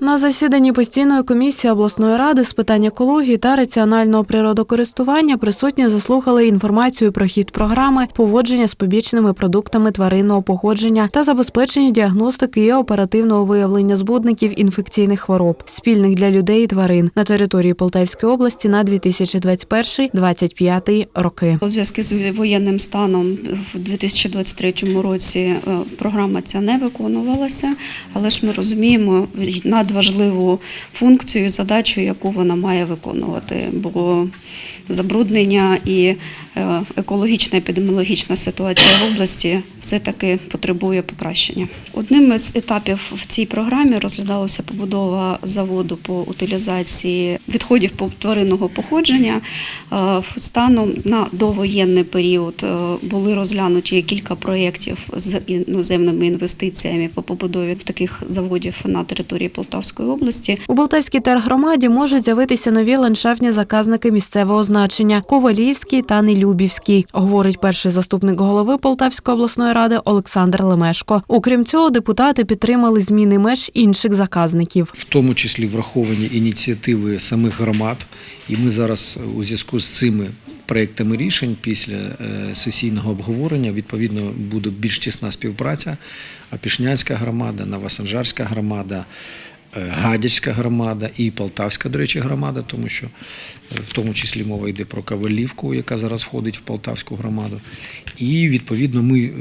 На засіданні постійної комісії обласної ради з питань екології та раціонального природокористування присутні заслухали інформацію про хід програми, поводження з побічними продуктами тваринного походження та забезпечення діагностики і оперативного виявлення збудників інфекційних хвороб, спільних для людей і тварин на території Полтавської області на 2021-2025 роки. У зв'язку з воєнним станом в 2023 році е, програма ця не виконувалася, але ж ми розуміємо надважливу функцію задачу, яку вона має виконувати. Бо забруднення і е, екологічна епідеміологічна ситуація в області все таки потребує покращення. Одним із етапів в цій програмі розглядалася побудова заводу по утилізації відходів тваринного походження. Е, Станом на довоєнний період е, були розглянуті кілька проєктів з іноземними інвестиціями по побудові таких заводів на території Полтавської області. У Полтавській тергромаді можуть з'явитися нові ландшафтні заказники місцевого значення Ковалівський та Нелюбівський, говорить перший заступник голови Полтавської обласної ради Олександр Лемешко. Окрім цього, депутати підтримали зміни меж інших заказників. в тому числі враховані ініціативи самих громад. І ми зараз у зв'язку з цими проектами рішень після е, сесійного обговорення відповідно буде більш тісна співпраця. Апішнянська громада, Новосанжарська громада. Е, Гадячська громада і Полтавська, до речі, громада, тому що е, в тому числі мова йде про Кавелівку, яка зараз входить в Полтавську громаду. І відповідно ми е,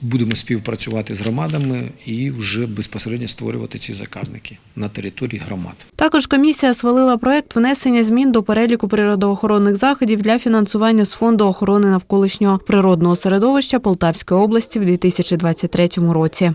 будемо співпрацювати з громадами і вже безпосередньо створювати ці заказники на території громад. Також комісія схвалила проект внесення змін до переліку природоохоронних заходів для фінансування з фонду охорони навколишнього природного середовища Полтавської області в 2023 році.